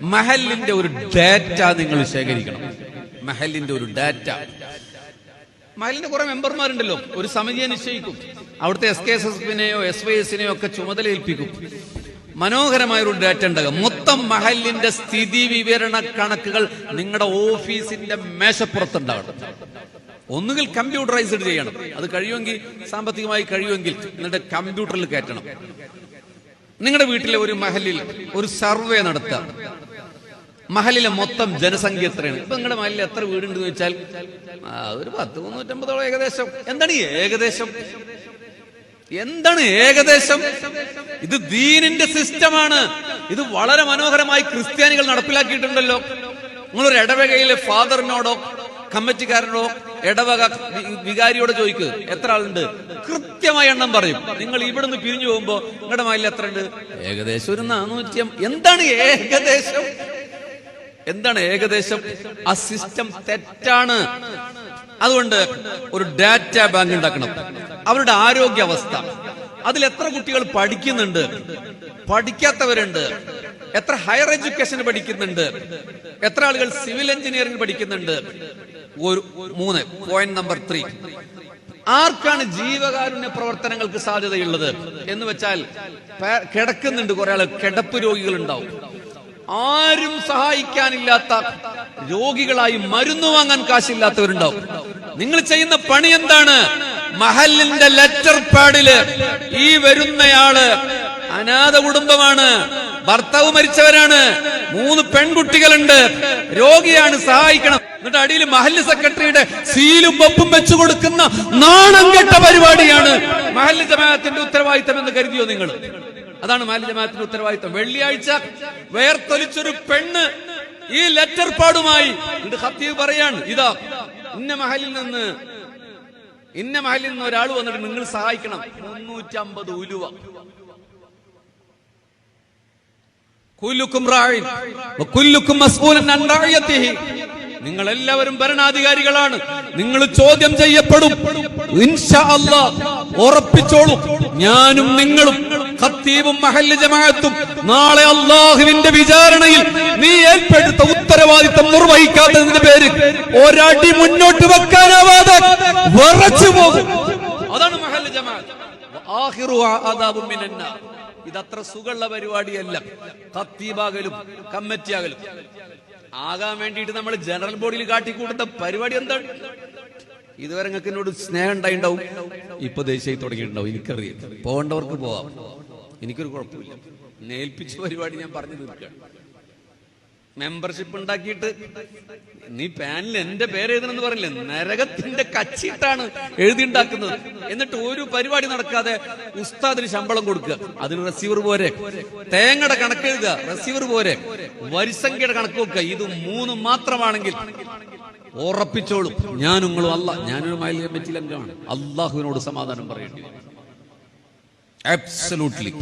മഹലിന്റെ ഒരു ഡാറ്റ നിങ്ങൾ ശേഖരിക്കണം. മഹലിന്റെ ഒരു ഡാറ്റ. മഹലിന്റെ കുറെ മെമ്പർമാരുണ്ടല്ലോ ഒരു സമിതിയെ നിശ്ചയിക്കും. അവിടുത്തെ എസ് കെ എസ് എസ് പിന്നെയോ എസ് വൈ എസിനെയോ ഒക്കെ ചുമതല ഏൽപ്പിക്കും മനോഹരമായ ഒരു ഡാറ്റ ഉണ്ടാകും. മൊത്തം മഹലിന്റെ സ്ഥിതി വിവരണ കണക്കുകൾ നിങ്ങളുടെ ഓഫീസിന്റെ മേശപ്പുറത്തുണ്ടാകണം ഒന്നുകിൽ കമ്പ്യൂട്ടറൈസ്ഡ് ചെയ്യണം. അത് കഴിയുമെങ്കിൽ സാമ്പത്തികമായി കഴിയുമെങ്കിൽ നിങ്ങളുടെ കമ്പ്യൂട്ടറിൽ കയറ്റണം. നിങ്ങളുടെ വീട്ടിലെ ഒരു മഹലിൽ ഒരു സർവേ നടത്തുക മഹലിലെ മൊത്തം ജനസംഖ്യ എത്രയാണ്? ഇപ്പൊ നിങ്ങളുടെ മഹലിൽ എത്ര വീടുണ്ടെന്ന് വെച്ചാൽ ഒരു പത്ത് മുന്നൂറ്റമ്പതോളം ഏകദേശം. എന്താണ് ഏകദേശം? എന്താണ് ഏകദേശം? ഇത് ദീനിന്റെ സിസ്റ്റമാണ്. ഇത് വളരെ മനോഹരമായി ക്രിസ്ത്യാനികൾ നടപ്പിലാക്കിയിട്ടുണ്ടല്ലോ. നിങ്ങളൊരു ഇടവകയിലെ ഫാദറിനോടോ കമ്മിറ്റിക്കാരനോടോ ഇടവക വികാരിയോട് ചോദിക്കുക എത്ര ആളുണ്ട്? കൃത്യമായ എണ്ണം പറയും. നിങ്ങൾ ഇവിടെ നിന്ന് പിരിഞ്ഞു പോകുമ്പോ നിങ്ങളുടെ മൈലിൽ എത്ര ഉണ്ട്? ഏകദേശം ഒരു നാനൂറ്റി എന്താണ് ഏകദേശം? എന്താണ് ഏകദേശം? ആ സിസ്റ്റം തെറ്റാണ്. അതുകൊണ്ട് ഒരു ഡാറ്റ ബാങ്ക് ഉണ്ടാക്കണം. അവരുടെ ആരോഗ്യാവസ്ഥ. അതിൽ എത്ര കുട്ടികൾ പഠിക്കുന്നുണ്ട്? പഠിക്കാത്തവരുണ്ട്. എത്ര ഹയർ എഡ്യൂക്കേഷൻ പഠിക്കുന്നുണ്ട്? എത്ര ആളുകൾ സിവിൽ എഞ്ചിനീയറിംഗ് പഠിക്കുന്നുണ്ട്? ഒരു മൂന്ന് പോയിന്റ് നമ്പർ ത്രീ ആർക്കാണ് ജീവകാരുണ്യ പ്രവർത്തനങ്ങൾക്ക് സാധ്യതയുള്ളത്? എന്ന് വെച്ചാൽ കിടക്കുന്നുണ്ട് കുറെ ആൾ കിടപ്പ് രോഗികൾ ഉണ്ടാവും ആരും സഹായിക്കാനില്ലാത്ത രോഗികളായി മരുന്ന് വാങ്ങാൻ കാശില്ലാത്തവരുണ്ടാവും. നിങ്ങൾ ചെയ്യുന്ന പണി എന്താണ്? മഹലിന്റെ ലെറ്റർ പാഡിൽ ഈ വരുന്നയാൾ അനാഥ കുടുംബമാണ്. ഭർത്താവ് മരിച്ചവരാണ്. മൂന്ന് പെൺകുട്ടികളുണ്ട്. രോഗിയാണ് സഹായിക്കണം. എന്നിട്ട് അടിയിൽ മഹല്ല് സെക്രട്ടറിയുടെ സീലും ഒപ്പും വെച്ചു കൊടുക്കുന്ന നാണം കെട്ട പരിപാടിയാണ്. മഹല്ല് ജമാഅത്തിന്റെ ഉത്തരവാദിത്തം എന്ന് കരുതിയോ നിങ്ങൾ? അതാണ് മഹല്ല് ജമാഅത്തിന്റെ ഉത്തരവാദിത്തം. വെള്ളിയാഴ്ച വേർത്തൊലിച്ചൊരു പെണ്ണ് ഈ ലെറ്റർ പാടുമായി ഹത്തീവ് പറയാണ് ഇതാ ഇന്ന മഹലിൽ നിന്ന് ഇന്ന മഹലിൽ നിന്ന് ഒരാൾ വന്നിട്ട് നിങ്ങൾ സഹായിക്കണം. മുന്നൂറ്റമ്പത് ഉലുവ. നിങ്ങൾ എല്ലാവരും ഭരണാധികാരികളാണ്. നിങ്ങൾ ചോദ്യം ചെയ്യപ്പെടും. ഉറപ്പിച്ചോളും. ഞാനും നിങ്ങളും ഖത്തീബും മഹല്ല് ജമാഅത്തും നാളെ അള്ളാഹുവിന്റെ വിചാരണയിൽ നീ ഏർപ്പെടുത്ത ഉത്തരവാദിത്തം നിർവഹിക്കാത്തതിന്റെ പേര് ഒരടി മുന്നോട്ട് വെക്കാനാവാതെ വിറച്ചു പോകും. അതാണ് മഹല്ല് ജമാഅത്ത്. ആഹിറു മിനന്നാർ. ഇതത്ര സുഖമുള്ള പരിപാടിയല്ല. കത്തീബാകലും കമ്മിറ്റിയാകലും. ആകാൻ വേണ്ടിയിട്ട് നമ്മൾ ജനറൽ ബോഡിയിൽ കാട്ടിക്കൂട്ടുന്ന പരിപാടി എന്താണ്? ഇതുവരെ നിങ്ങൾക്ക് എന്നോട് സ്നേഹം ഉണ്ടായിണ്ടാവും? ഇപ്പൊ ദേശീയ തുടങ്ങിയിട്ടുണ്ടാവും എനിക്കറിയാം. പോകേണ്ടവർക്ക് പോവാം. എനിക്കൊരു കുഴപ്പമില്ല. നേൽപ്പിച്ച പരിപാടി ഞാൻ പറഞ്ഞു തീർക്കുകയാണ്. മെമ്പർഷിപ്പ് ഉണ്ടാക്കിയിട്ട് നീ പാനിൽ എന്റെ പേര് എഴുതണമെന്ന് പറഞ്ഞില്ലേ? നരകത്തിന്റെ കച്ചിട്ടാണ് എഴുതിണ്ടാക്കുന്നത്. എന്നിട്ട് ഒരു പരിപാടി നടക്കാതെ ഉസ്താദിന് ശമ്പളം കൊടുക്കുക. അതിന് റെസീവർ പോരെ. തേങ്ങയുടെ കണക്ക് എഴുതുക. റെസീവർ പോരെ. വരിസംഖ്യയുടെ കണക്ക് വെക്കുക. ഇത് മൂന്ന് മാത്രമാണെങ്കിൽ ഉറപ്പിച്ചോളും. ഞാൻ നിങ്ങളും അല്ല ഞാനൊരു മൈൽ കമ്മിറ്റിയിൽ അംഗമാണ് അള്ളാഹുവിനോട് സമാധാനം പറയേണ്ടി വരും അബ്സലൂട്ട്ലി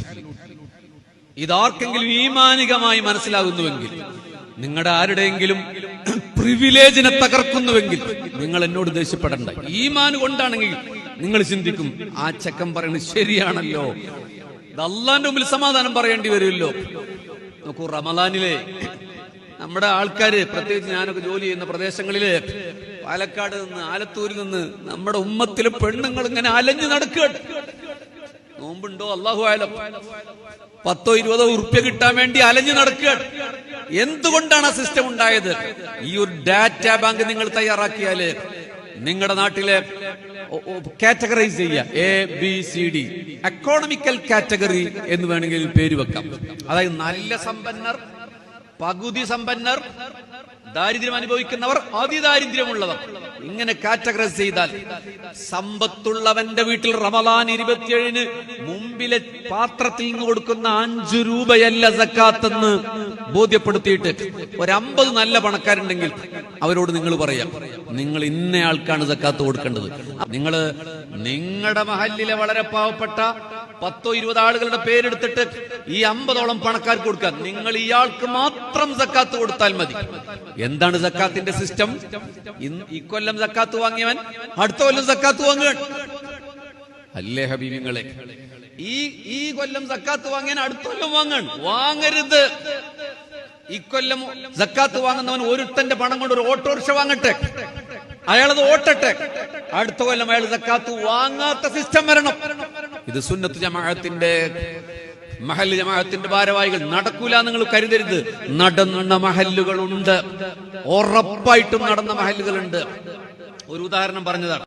ഇതാർക്കെങ്കിലും ഈമാനികമായി മനസ്സിലാകുന്നുവെങ്കിൽ നിങ്ങളുടെ ആരുടെയെങ്കിലും പ്രിവിലേജിനെ തകർക്കുന്നുവെങ്കിൽ നിങ്ങൾ എന്നോട് ദേഷ്യപ്പെടണ്ട. ഈമാൻ കൊണ്ടാണെങ്കിൽ നിങ്ങൾ ചിന്തിക്കും ആ ചക്കൻ പറയുന്നത് ശരിയാണല്ലോ. ഇത് അള്ളാന്റെ മുമ്പിൽ സമാധാനം പറയേണ്ടി വരുമല്ലോ. നോക്കൂ റമലാനിലെ നമ്മുടെ ആൾക്കാര് പ്രത്യേകിച്ച് ഞാനൊക്കെ ജോലി ചെയ്യുന്ന പ്രദേശങ്ങളിലെ പാലക്കാട് നിന്ന് ആലത്തൂരിൽ നിന്ന് നമ്മുടെ ഉമ്മത്തിലെ പെണ്ണുങ്ങൾ ഇങ്ങനെ അലഞ്ഞു നടക്കുകയാണ്. നോമ്പുണ്ടോ? അള്ളാഹു ആയാലും പത്തോ ഇരുപതോ ഉറുപ്പ്യ കിട്ടാൻ വേണ്ടി അലഞ്ഞു നടക്കുകയാണ്. എന്തുകൊണ്ടാണ് ആ സിസ്റ്റം ഉണ്ടായത്? ഈ ഒരു ഡാറ്റ ബാങ്ക് നിങ്ങൾ തയ്യാറാക്കിയാൽ നിങ്ങളുടെ നാട്ടിലെ കാറ്റഗറൈസ് ചെയ്യുക A B C D economical category എന്ന് വേണമെങ്കിൽ പേര് വെക്കാം. അതായത് നല്ല സമ്പന്നർ പകുതി സമ്പന്നർ ദാരിദ്ര്യം അനുഭവിക്കുന്നവർ അതിദാരിദ്ര്യമുള്ളവർ. ഇങ്ങനെ കാറ്റഗറൈസ് ചെയ്താൽ സമ്പത്തുള്ളവന്റെ വീട്ടിൽ റമദാൻ ഇരുപത്തിയേഴിന് മുമ്പിലെ പാത്രത്തിൽ നിന്ന് കൊടുക്കുന്ന അഞ്ചു രൂപയല്ല സക്കാത്തെന്ന് ബോധ്യപ്പെടുത്തിയിട്ട് ഒരമ്പത് നല്ല പണക്കാരുണ്ടെങ്കിൽ അവരോട് നിങ്ങൾ പറയാം നിങ്ങൾ ഇന്നയാൾക്കാണ് സക്കാത്ത് കൊടുക്കേണ്ടത്. നിങ്ങൾ നിങ്ങളുടെ മഹല്ലിലെ വളരെ പാവപ്പെട്ട പത്തോ ഇരുപത് ആളുകളുടെ പേരെടുത്തിട്ട് ഈ അമ്പതോളം പണക്കാർക്ക് കൊടുക്കാൻ. നിങ്ങൾ ഇയാൾക്ക് മാത്രം സക്കാത്ത് കൊടുത്താൽ മതി. എന്താണ് സക്കാത്തിന്റെ സിസ്റ്റം? ഇക്കൊല്ലം സക്കാത്ത് വാങ്ങിയവൻ അടുത്ത കൊല്ലം സക്കാത്ത് വാങ്ങുക അല്ലേ ഹബീബിങ്ങളെ? ഈ ഈ കൊല്ലം സക്കാത്ത് വാങ്ങിയാൻ അടുത്ത കൊല്ലം വാങ്ങണം വാങ്ങരുത്. ഇക്കൊല്ലം സക്കാത്ത് വാങ്ങുന്നവൻ ഒരുത്തന്റെ പണം കൊണ്ട് ഒരു ഓട്ടോറിക്ഷ വാങ്ങട്ടെ. അയാളത് ഓട്ടട്ടെ. അടുത്ത കൊല്ലം അയാൾ സക്കാത്ത് വാങ്ങാത്ത സിസ്റ്റം വരണം. ഇത് സുന്നത്ത് ജമാഅത്തിന്റെ മഹല്ല് ജമാഅത്തിന്റെ ഭാരവാഹികൾ നടക്കൂല നിങ്ങൾ കരുതരുത്. നടന്ന മഹല്ലുകളുണ്ട്. ഉറപ്പായിട്ടും നടന്ന മഹല്ലുകളുണ്ട്. ഒരു ഉദാഹരണം പറഞ്ഞതാണ്.